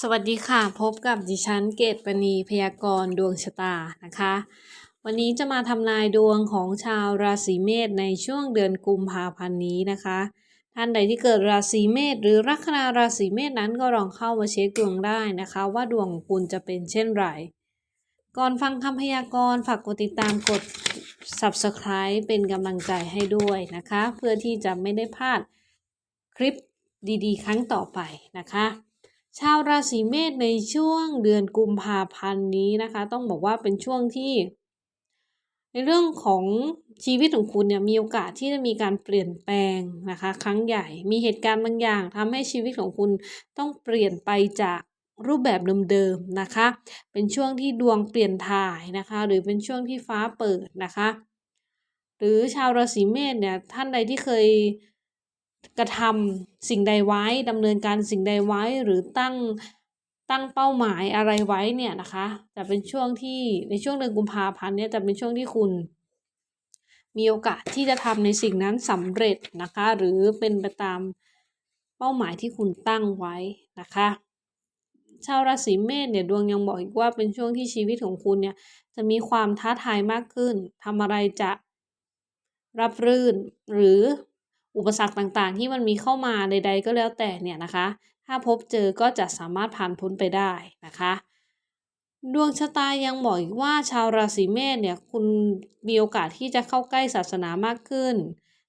สวัสดีค่ะ พบกับดิฉันเกตปณีพยากรณ์ดวงชะตานะคะ วันนี้จะมาทำนายดวงของชาวราศีเมษในช่วงเดือนกุมภาพันธ์นี้นะคะ ท่านใดที่เกิดราศีเมษหรือลัคนาราศีเมษนั้นก็ลองเข้ามาเช็คดวงได้นะคะ ว่าดวงของคุณจะเป็นเช่นไร ก่อนฟังคำพยากรณ์ฝากกดติดตามกด subscribe เป็นกำลังใจให้ด้วยนะคะ เพื่อที่จะไม่ได้พลาดคลิปดีๆ ครั้งต่อไปนะคะ ชาวราศีเมษในช่วงเดือนกุมภาพันธ์นี้นะคะ ต้องบอกว่าเป็นช่วงที่ ในเรื่องของชีวิตของคุณเนี่ยมีโอกาสที่จะมีการเปลี่ยนแปลงนะคะ ครั้งใหญ่มีเหตุการณ์บางอย่างทำให้ชีวิตของคุณต้องเปลี่ยนไปจากรูปแบบเดิมๆนะคะ เป็นช่วงที่ดวงเปลี่ยนถ่ายนะคะ หรือเป็นช่วงที่ฟ้าเปิดนะคะ หรือชาวราศีเมษเนี่ยท่านใดที่เคย กระทำสิ่งใดไว้ดำเนินการสิ่งใดไว้หรือตั้งตั้งเป้าหมายอะไรไว้เนี่ยนะคะจะเป็นช่วงที่ในช่วงเดือนกุมภาพันธ์เนี่ยจะเป็นช่วงที่คุณ มีโอกาสที่จะทำในสิ่งนั้นสำเร็จนะคะ หรือเป็นไปตามเป้าหมายที่คุณตั้งไว้นะคะชาวราศีเมษเนี่ยดวงยังบอกอีกว่าเป็นช่วงที่ชีวิตของคุณเนี่ยจะมีความท้าทายมากขึ้นทำอะไรจะรับรื่นหรือ อุปสรรคต่างๆ ที่มันมีเข้ามาใดๆก็แล้วแต่เนี่ยนะคะ ถ้าพบเจอก็จะสามารถผ่านพ้นไปได้นะคะดวงชะตายังบอกอีกว่าชาวราศีเมษเนี่ยคุณมีโอกาสที่จะเข้าใกล้ศาสนามากขึ้น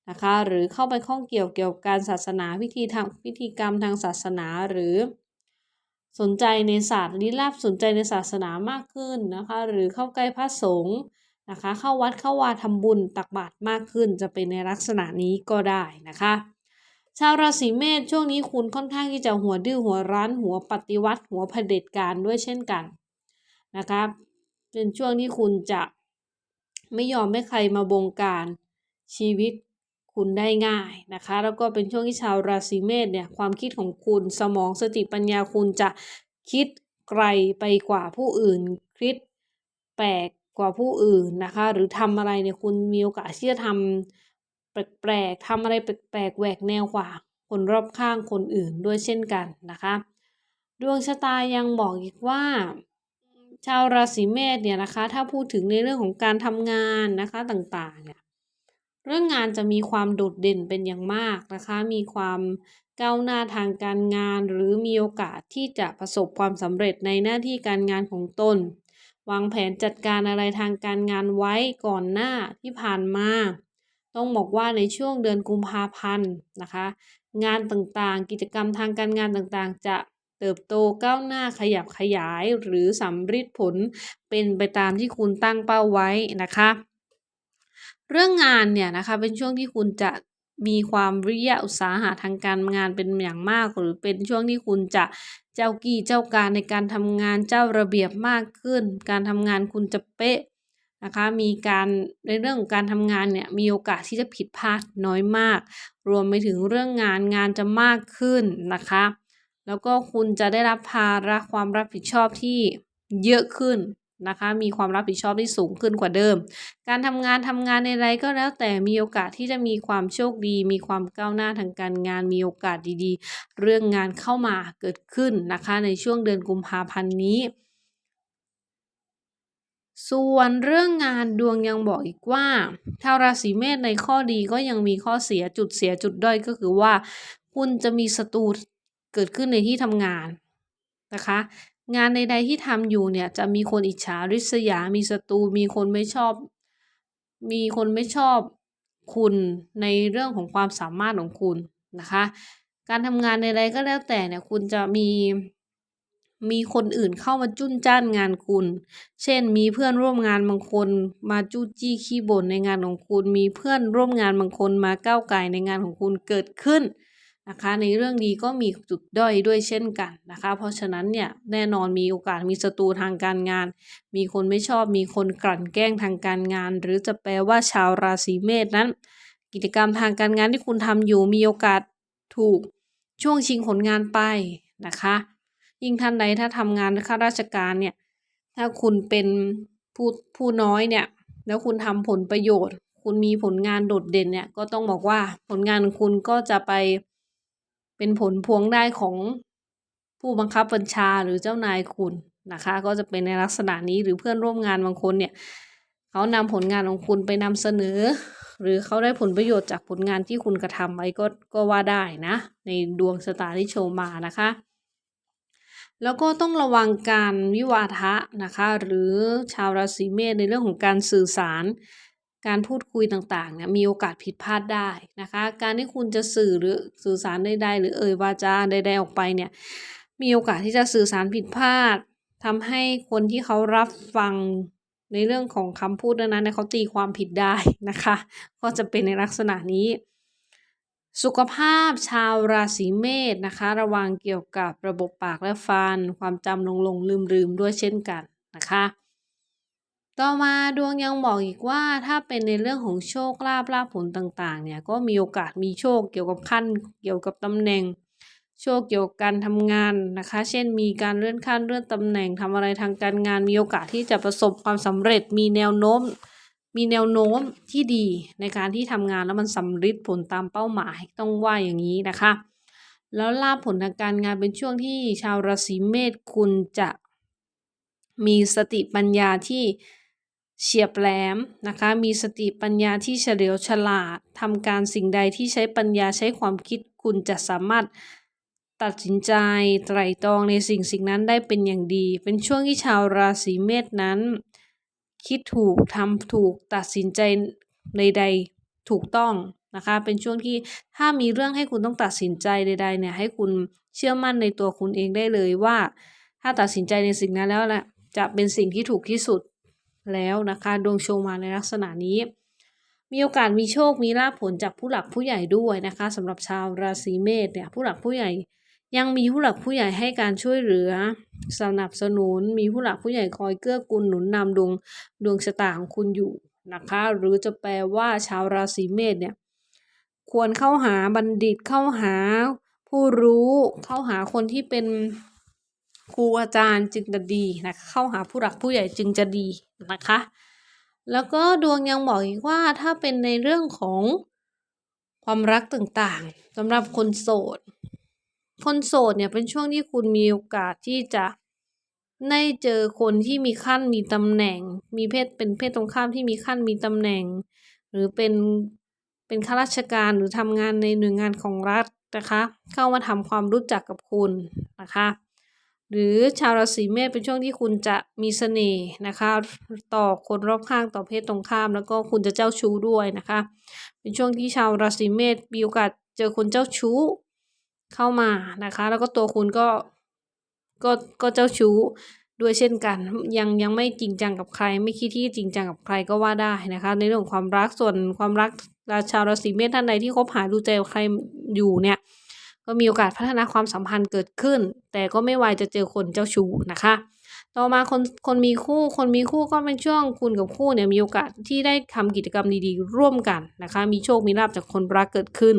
นะคะ หรือเข้าไปข้องเกี่ยวเกี่ยวกับการศาสนาพิธีทางพิธีกรรมทางศาสนาหรือ สนใจในศาสตร์ลี้ลับสนใจในศาสนามากขึ้นนะคะ หรือเข้าใกล้พระสงฆ์ นะคะ เข้าวัดเข้าวาทำบุญตักบาตรมากขึ้น จะเป็นในลักษณะนี้ก็ได้นะคะ ชาวราศีเมษช่วงนี้คุณค่อนข้างที่จะหัวดื้อหัวรั้น หัวปฏิวัติ หัวเผด็จการด้วยเช่นกันนะคะเป็นช่วงที่คุณจะไม่ยอมให้ใครมาบงการชีวิตคุณได้ง่ายนะคะ แล้วก็เป็นช่วงที่ชาวราศีเมษเนี่ยความคิดของคุณสมองสติปัญญาคุณจะคิดไกลไปกว่าผู้อื่นคิดแปลก กว่าผู้อื่นนะคะ หรือทำอะไรเนี่ยคุณมีโอกาสที่จะทำแปลกๆทำอะไรแปลกๆแหวกแนวกว่า คนรอบข้างคนอื่นด้วยเช่นกันนะคะ ดวงชะตายังบอกอีกว่า ชาวราศีเมษเนี่ยนะคะ ถ้าพูดถึงในเรื่องของการทำงานนะคะต่างๆเนี่ยเรื่องงานจะมีความโดดเด่นเป็นอย่างมากนะคะ มีความก้าวหน้าทางการงาน หรือมีโอกาสที่จะประสบความสำเร็จในหน้าที่การงานของตน วางแผนจัดการอะไรทางการงานไว้ก่อนหน้าที่ผ่านมา ต้องบอกว่าในช่วงเดือนกุมภาพันธ์นะคะ งานต่างๆ กิจกรรมทางการงานต่างๆ จะเติบโตก้าวหน้าขยับขยายหรือสำฤทธิผลเป็นไปตามที่คุณตั้งเป้าไว้นะคะ เรื่องงานเนี่ยนะคะเป็นช่วงที่คุณจะ มีความวิริยะอุตสาหะทางการงานเป็นอย่างมาก หรือเป็นช่วงที่คุณจะเจ้ากี้เจ้าการในการทำงานเจ้าระเบียบมากขึ้น การทำงานคุณจะเป๊ะนะคะ มีการในเรื่องของการทำงานเนี่ยมีโอกาสที่จะผิดพลาดน้อยมาก รวมไปถึงเรื่องงานงานจะมากขึ้นนะคะ แล้วก็คุณจะได้รับภาระความรับผิดชอบที่เยอะขึ้น นะคะ มีความรับผิดชอบที่สูงขึ้นกว่าเดิม การทำงานทำงานในไรก็แล้วแต่มีโอกาสที่จะมีความโชคดี มีความก้าวหน้าทางการงาน มีโอกาสดีๆ เรื่องงานเข้ามาเกิดขึ้นนะคะ ในช่วงเดือนกุมภาพันธ์นี้ ส่วนเรื่องงานดวงยังบอกอีกว่าชาวราศีเมษในข้อดีก็ยังมีข้อเสียจุดเสียจุดด้อยก็คือว่า คุณจะมีศัตรูเกิดขึ้นในที่ทำงานนะคะ งานใดๆที่ทำอยู่เนี่ยจะมีคนอิจฉาริษยา มีศัตรู มีคนไม่ชอบ มีคนไม่ชอบคุณในเรื่องของความสามารถของคุณนะคะ การทำงานในใดก็แล้วแต่เนี่ยคุณจะมีมีคนอื่นเข้ามาจุ้นจ้านงานคุณ เช่น มีเพื่อนร่วมงานบางคนมาจู้จี้ขี้บ่นในงานของคุณ มีเพื่อนร่วมงานบางคนมาก้าวไก่ในงานของคุณเกิดขึ้น นะคะ ในเรื่องดีก็มีจุดด้อยด้วยเช่นกันนะคะ เพราะฉะนั้นเนี่ยแน่นอนมีโอกาสมีศัตรูทางการงาน มีคนไม่ชอบมีคนกลั่นแกล้งทางการงาน หรือจะแปลว่าชาวราศีเมษนั้น กิจกรรมทางการงานที่คุณทำอยู่มีโอกาสถูกช่วงชิงผลงานไปนะคะ ยิ่งท่านใดถ้าทำงานข้าราชการเนี่ยถ้าคุณเป็นผู้ผู้น้อยเนี่ยแล้วคุณทำผลประโยชน์ คุณมีผลงานโดดเด่นเนี่ยก็ต้องบอกว่าผลงานของคุณก็จะไป เป็นผลพวงได้ของผู้บังคับบัญชาหรือเจ้านายคุณนะคะ ก็จะเป็นในลักษณะนี้หรือเพื่อนร่วมงานบางคนเนี่ยเขานำผลงานของคุณไปนำเสนอ หรือเขาได้ผลประโยชน์จากผลงานที่คุณกระทำไว้ก็ก็ว่าได้นะ ในดวงชะตาที่โชว์มานะคะ แล้วก็ต้องระวังการวิวาทะนะคะ หรือชาวราศีเมษในเรื่องของการสื่อสาร การพูดคุยต่างๆเนี่ยมีโอกาสผิดพลาดได้นะคะ การที่คุณจะสื่อหรือสื่อสารใดๆหรือเอ่ยวาจาใดๆออกไปเนี่ยมีโอกาสที่จะสื่อสารผิดพลาดทำให้คนที่เขารับฟังในเรื่องของคำพูดนั้นเขาตีความผิดได้นะคะ ก็จะเป็นในลักษณะนี้ สุขภาพชาวราศีเมษนะคะ ระวังเกี่ยวกับระบบปากและฟัน ความจำลงลงลืมลืมๆด้วยเช่นกันนะคะ ต่อมาดวงยังบอกอีกว่าถ้าเป็นในเรื่องของโชคลาภลาภผลต่างๆ เนี่ยก็มีโอกาสมีโชคเกี่ยวกับขั้นเกี่ยวกับตำแหน่ง โชคเกี่ยวกับการทำงานนะคะ เช่นมีการเลื่อนขั้นเลื่อนตำแหน่งทำอะไรทางการงาน มีโอกาสที่จะประสบความสำเร็จ มีแนวโน้ม มีแนวโน้มที่ดีในการที่ทำงานแล้วมันสำเร็จผลตามเป้าหมายต้องว่าอย่างนี้นะคะ แล้วลาภผลทางการงานเป็นช่วงที่ชาวราศีเมษคุณจะมีสติปัญญาที่ เฉียบแหลมนะคะ มีสติปัญญาที่เฉลียวฉลาดทำการสิ่งใดที่ใช้ปัญญาใช้ความคิดคุณจะสามารถตัดสินใจไตร่ตรองในสิ่งสิ่งนั้นได้เป็นอย่างดี เป็นช่วงที่ชาวราศีเมษนั้น คิดถูกทำถูกตัดสินใจใดๆถูกต้องนะคะ เป็นช่วงที่ถ้ามีเรื่องให้คุณต้องตัดสินใจใด ๆ เนี่ยให้คุณเชื่อมั่นในตัวคุณเองได้เลยว่า ถ้าตัดสินใจในสิ่งนั้นแล้วแหละจะเป็นสิ่งที่ถูกที่สุด แล้วนะคะ ดวงโชว์มาในลักษณะนี้ มีโอกาสมีโชคมีลาภผลจากผู้หลักผู้ใหญ่ด้วยนะคะสำหรับชาวราศีเมษเนี่ยผู้หลักผู้ใหญ่ยังมีผู้หลักผู้ใหญ่ให้การช่วยเหลือ สนับสนุน มีผู้หลักผู้ใหญ่คอยเกื้อกูลหนุนนำดวงดวงชะตาของคุณอยู่นะคะ หรือจะแปลว่าชาวราศีเมษเนี่ยควรเข้าหาบัณฑิตเข้าหาผู้รู้เข้าหาคนที่เป็น ครูอาจารย์จึงจะดีนะคะเข้าหาผู้หลักผู้ใหญ่จึงจะดีนะคะ แล้วก็ดวงยังบอกอีกว่าถ้าเป็นในเรื่องของความรักต่างๆสำหรับคนโสด คนโสดเนี่ยเป็นช่วงที่คุณมีโอกาสที่จะได้เจอคนที่มีขั้นมีตำแหน่ง มีเพศเป็นเพศตรงข้ามที่มีขั้นมีตำแหน่ง หรือเป็นเป็นข้าราชการหรือทำงานในหน่วยงานของรัฐนะคะ เข้ามาทำความรู้จักกับคุณนะคะ หรือชาวราศีเมษเป็นช่วงที่คุณจะมีเสน่ห์นะคะ ต่อคนรอบข้างต่อเพศตรงข้าม แล้วก็คุณจะเจ้าชู้ด้วยนะคะ เป็นช่วงที่ชาวราศีเมษมีโอกาสเจอคนเจ้าชู้เข้ามานะคะ แล้วก็ตัวคุณก็ก็ก็เจ้าชู้ด้วยเช่นกัน ยังยังไม่จริงจังกับใคร ไม่คิดที่จะจริงจังกับใครก็ว่าได้นะคะ ในเรื่องของความรักส่วนความรักชาวราศีเมษท่านใดที่คบหาดูใจกับใครอยู่เนี่ย ก็มีโอกาสพัฒนาความสัมพันธ์เกิดขึ้น แต่ก็ไม่ไวจะเจอคนเจ้าชู้นะคะ ต่อมาคนคนมีคู่ คนมีคู่ก็เป็นช่วงคุณกับคู่เนี่ยมีโอกาสที่ได้ทำกิจกรรมดีๆ ร่วมกันนะคะ มีโชคมีลาบจากคนรักเกิดขึ้น